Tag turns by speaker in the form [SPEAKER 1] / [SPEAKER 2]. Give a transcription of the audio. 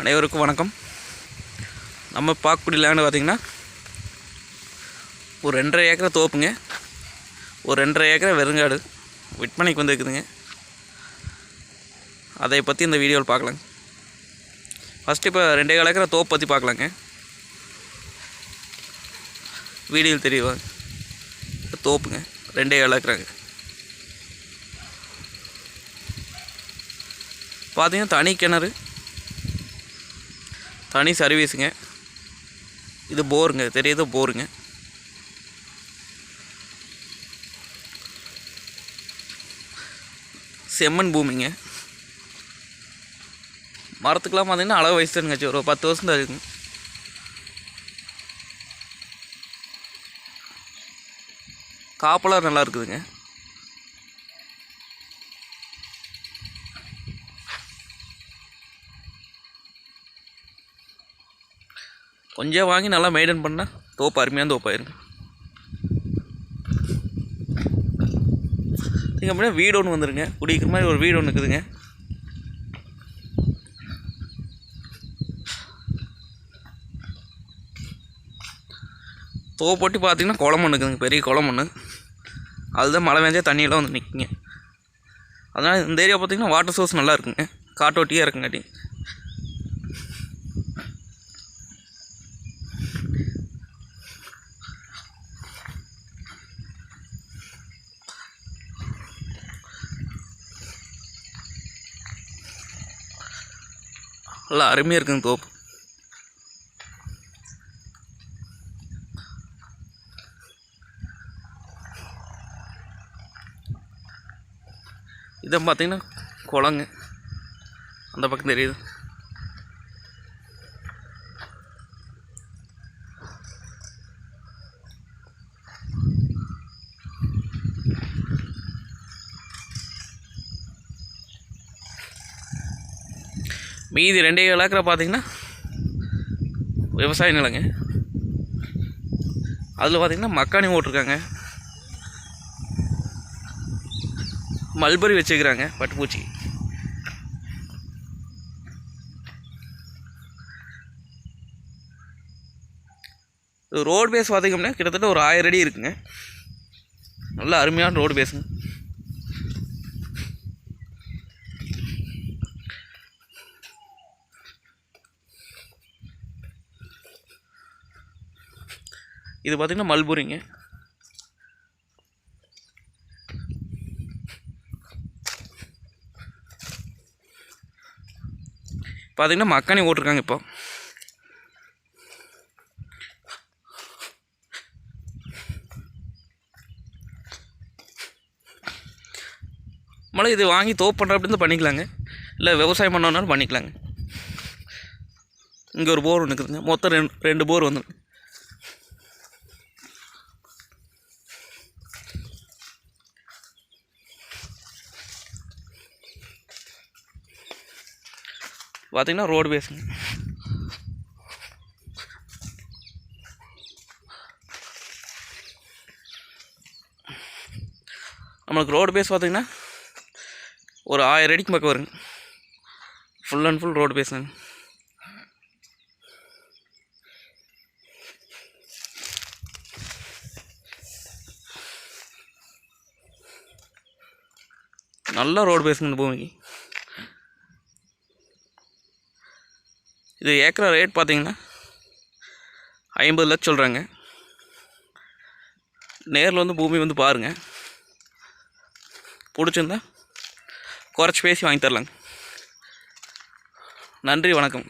[SPEAKER 1] அனைவருக்கும் வணக்கம். நம்ம பார்க்கக்கூடிய லேண்டு பார்த்திங்கன்னா ஒரு ரெண்டரை ஏக்கரை தோப்புங்க. ஒரு ரெண்டரை ஏக்கரை வெறுங்காடு விற்பனைக்கு வந்துருக்குதுங்க. அதை பற்றி இந்த வீடியோவில் பார்க்கலாங்க ஃபஸ்ட்டு இப்போ ரெண்டே கால ஏக்கரை தோப்பு பற்றி பார்க்கலாங்க. வீடியோவில் தெரியுவாங்க தோப்புங்க ரெண்டே கால ஏக்கராங்க. பார்த்தீங்கன்னா தனி கிணறு தனி சர்வீஸுங்க. இது போருங்க தெரியுது போருங்க. செம்மண் பூமிங்க. மரத்துக்கெலாம் பார்த்தீங்கன்னா அளவு வயசு தானுங்க ஒரு பத்து வருஷம் தான் இருக்குங்க. காப்பெல்லாம் நல்லா இருக்குதுங்க. கொஞ்சம் வாங்கி நல்லா மெயின்டைன் பண்ணால் தோப்பு அருமையான தோப்பாயிருங்க நீங்கள் அப்படியே வீடு ஒன்று வந்துருங்க. குடிக்கிற மாதிரி ஒரு வீடு ஒன்று இருக்குதுங்க. தோப்பொட்டி பார்த்தீங்கன்னா குளம் ஒன்று இருக்குதுங்க. பெரிய குளம் ஒன்று அதுதான் மழை பெஞ்சா தண்ணியெல்லாம் வந்து நிற்குங்க அதனால் இந்த ஏரியா பார்த்தீங்கன்னா வாட்டர் சோர்ஸ் நல்லா இருக்குங்க. காட்டோட்டியாக இருக்குங்காட்டி. நல்லா அருமையாக இருக்குங்க தோப்பு. இதை பார்த்தீங்கன்னா குளங்க அந்த பக்கம் தெரியுது. மீதி ரெண்டே ஏழு ஏக்கரை பார்த்தீங்கன்னா விவசாய நிலங்க. அதில் பார்த்தீங்கன்னா மக்காணி ஓட்டிருக்காங்க மல்பரி வச்சுக்கிறாங்க பட்டுப்பூச்சி. ரோடு பேஸ் பார்த்தீங்கன்னா கிட்டத்தட்ட ஒரு ஆயிரம் அடி இருக்குங்க. நல்ல அருமையான ரோடு பேஸுங்க இது பார்த்திங்கன்னா மல்புரிங்க. பார்த்திங்கன்னா மக்கானி ஓட்டிருக்காங்க இப்போ. மழை இது வாங்கி தோப்பு பண்ணுற அப்படின்னு பண்ணிக்கலாங்க. இல்லை விவசாயம் பண்ணோன்னாலும் பண்ணிக்கலாங்க. இங்கே ஒரு போர் ஒன்று இருக்குதுங்க. மொத்தம் ரெண்டு ரெண்டு போர் வந்துருக்கு. பார்த்திங்கன்னா ரோடு பேஸுங்க நம்மளுக்கு ரோடு பேஸ் பார்த்தீங்கன்னா ஒரு ஆயிரம் அடிக்கு பக்கம் வருங்க. ஃபுல் அண்ட் ஃபுல் ரோடு பேஸுங்க நல்ல ரோடு பேஸுங்க இந்த பூமிக்கு. இது ஏக்கரா ரேட் பார்த்தீங்கன்னா ஐம்பது லட்சம் சொல்கிறாங்க நேரில் வந்து பூமி வந்து பாருங்கள் பிடிச்சிருந்தா குறைச்சி பேசி வாங்கி தரலாங்க. நன்றி வணக்கம்.